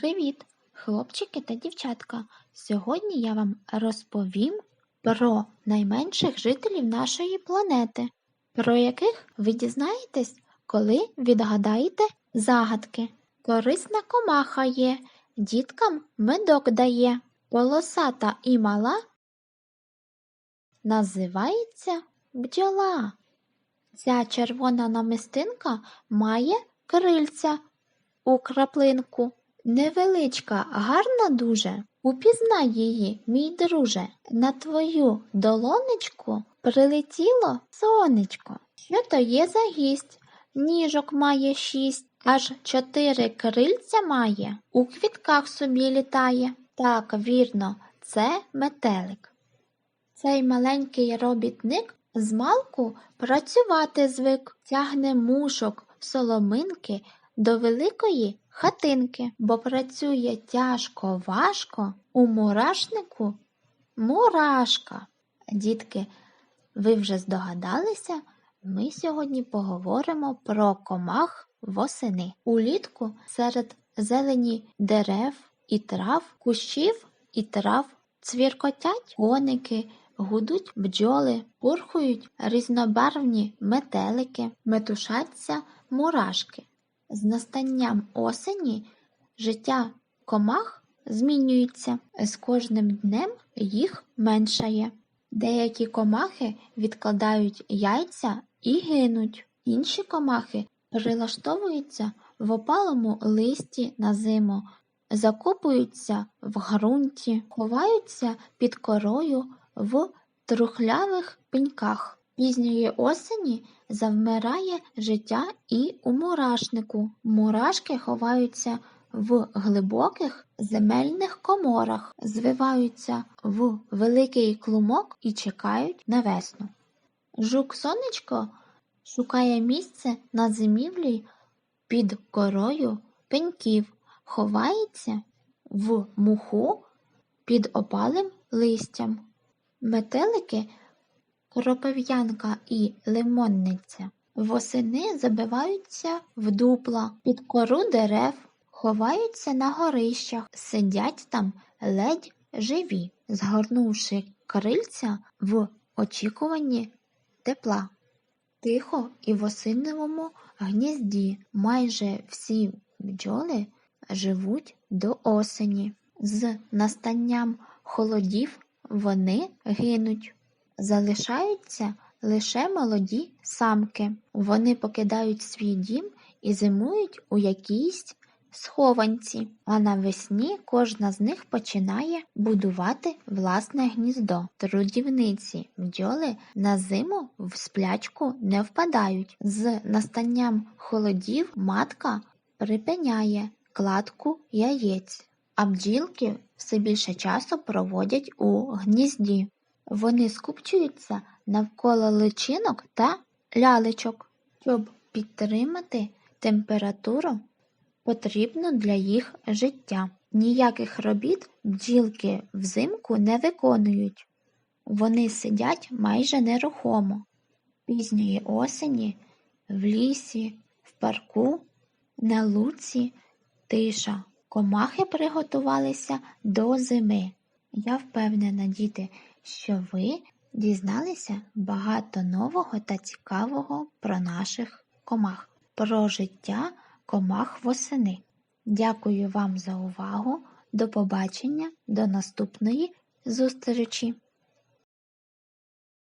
Привіт, хлопчики та дівчатка! Сьогодні я вам розповім про найменших жителів нашої планети, про яких ви дізнаєтесь, коли відгадаєте загадки. Корисна комаха є, діткам медок дає, полосата і мала називається бджола. Ця червона намистинка має крильця у краплинку. Невеличка, гарна дуже. Упізнай її, мій друже. На твою долонечку прилетіло сонечко. Що то є за гість? Ніжок має шість, аж чотири крильця має, у квітках собі літає. Так, вірно, це метелик. Цей маленький робітник змалку працювати звик, тягне мушок, соломинки до великої хатинки, бо працює тяжко важко у мурашнику мурашка. Дітки, ви вже здогадалися, ми сьогодні поговоримо про комах восени. Улітку серед зелені дерев і трав, кущів і трав цвіркотять коники, гудуть бджоли, пурхують різнобарвні метелики, метушаться мурашки. З настанням осені життя комах змінюється, з кожним днем їх меншає. Деякі комахи відкладають яйця і гинуть, інші комахи прилаштовуються в опалому листі на зиму, закопуються в ґрунті, ховаються під корою в трухлявих пеньках. Пізньої осені завмирає життя і у мурашнику. Мурашки ховаються в глибоких земельних коморах, звиваються в великий клумок і чекають на весну. Жук сонечко шукає місце на зимівлі під корою пеньків, ховається в муху під опалим листям. Метелики Кропив'янка і лимонниця восени забиваються в дупла, під кору дерев, ховаються на горищах, сидять там ледь живі, згорнувши крильця в очікуванні тепла. Тихо і в осиновому гнізді майже всі бджоли живуть до осені. З настанням холодів вони гинуть. Залишаються лише молоді самки. Вони покидають свій дім і зимують у якійсь схованці, а навесні кожна з них починає будувати власне гніздо. Трудівниці бджоли на зиму в сплячку не впадають. З настанням холодів матка припиняє кладку яєць, а бджілки все більше часу проводять у гнізді. Вони скупчуються навколо личинок та лялечок, щоб підтримати температуру, потрібну для їх життя. Ніяких робіт бджілки взимку не виконують. Вони сидять майже нерухомо. Пізньої осені в лісі, в парку, на луці тиша. Комахи приготувалися до зими. Я впевнена, діти, що ви дізналися багато нового та цікавого про наших комах, про життя комах восени. Дякую вам за увагу. До побачення, до наступної зустрічі!